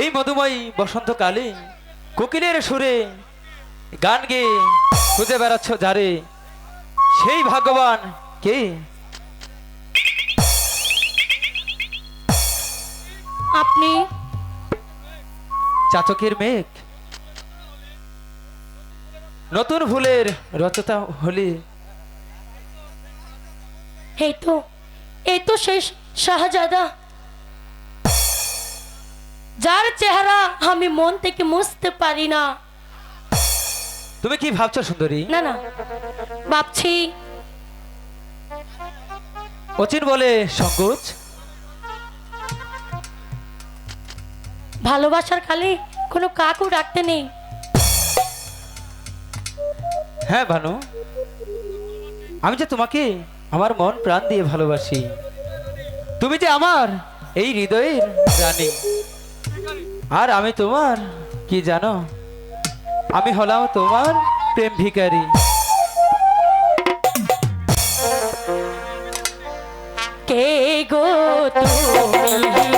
এই মধুময়ী বসন্তকালে কোকিলের সুরে গান গেয়ে খুঁজে বেড়াচ্ছ যারে সেই ভাগ্যবান কে? আপনি? চাতকের মেঘ। নতুন ফুলের রচতা হলে। এই তো এই তো সেই শাহজাদা। যার চেহারা আমি মন থেকে মুছতে পারি না। তুমি কি ভাবছ সুন্দরী? না না। ভাবছি। অচিন বলে সংকোচ। ভালোবাসার খালি কোনো কাকু ডাকতে নেই। হ্যাঁ ভানু। আমি যে তোমাকে আমার মন প্রাণ দিয়ে ভালোবাসি। তুমি যে আমার এই হৃদয়ের রানী। আর আমি তোমার কি জানো? আমি হলাম তোমার প্রেম ভিকারী কে গো তুমি?